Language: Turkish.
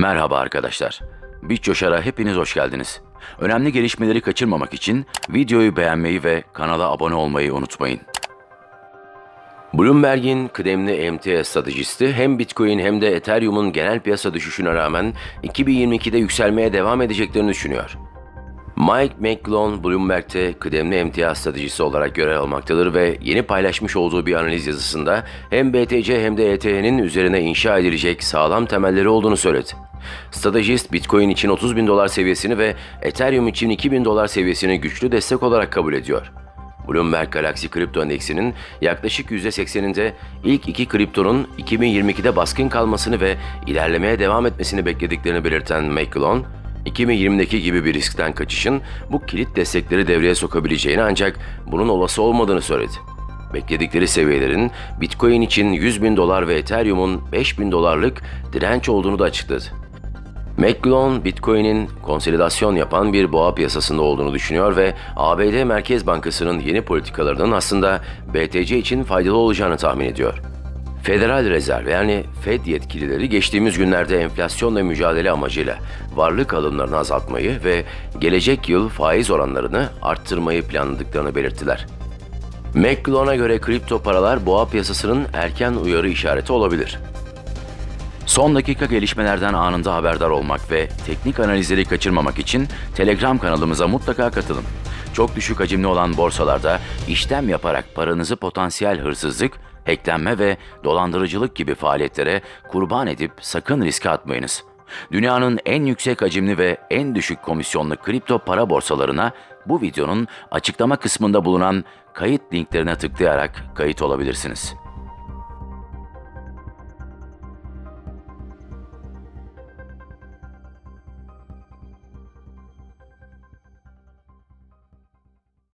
Merhaba arkadaşlar. BitCoşar'a hepiniz hoş geldiniz. Önemli gelişmeleri kaçırmamak için videoyu beğenmeyi ve kanala abone olmayı unutmayın. Bloomberg'in kıdemli emtia stratejisti hem Bitcoin hem de Ethereum'un genel piyasa düşüşüne rağmen 2022'de yükselmeye devam edeceklerini düşünüyor. Mike McClone Bloomberg'te kıdemli emtia stratejisi olarak görev almaktadır ve yeni paylaşmış olduğu bir analiz yazısında hem BTC hem de ETH'nin üzerine inşa edilecek sağlam temelleri olduğunu söyledi. Stratejist Bitcoin için 30 bin dolar seviyesini ve Ethereum için 2000 dolar seviyesini güçlü destek olarak kabul ediyor. Bloomberg Galaxy Kripto Endeksinin yaklaşık %80'inde ilk iki kriptonun 2022'de baskın kalmasını ve ilerlemeye devam etmesini beklediklerini belirten McClone, 2020'deki gibi bir riskten kaçışın bu kilit destekleri devreye sokabileceğini ancak bunun olası olmadığını söyledi. Bekledikleri seviyelerin Bitcoin için 100 bin dolar ve Ethereum'un 5 bin dolarlık direnç olduğunu da açıkladı. McClone, Bitcoin'in konsolidasyon yapan bir boğa piyasasında olduğunu düşünüyor ve ABD Merkez Bankası'nın yeni politikalarının aslında BTC için faydalı olacağını tahmin ediyor. Federal Rezerv yani Fed yetkilileri geçtiğimiz günlerde enflasyonla mücadele amacıyla varlık alımlarını azaltmayı ve gelecek yıl faiz oranlarını arttırmayı planladıklarını belirttiler. McClone'a göre kripto paralar boğa piyasasının erken uyarı işareti olabilir. Son dakika gelişmelerden anında haberdar olmak ve teknik analizleri kaçırmamak için Telegram kanalımıza mutlaka katılın. Çok düşük hacimli olan borsalarda işlem yaparak paranızı potansiyel hırsızlık, hacklenme ve dolandırıcılık gibi faaliyetlere kurban edip sakın riske atmayınız. Dünyanın en yüksek hacimli ve en düşük komisyonlu kripto para borsalarına bu videonun açıklama kısmında bulunan kayıt linklerine tıklayarak kayıt olabilirsiniz.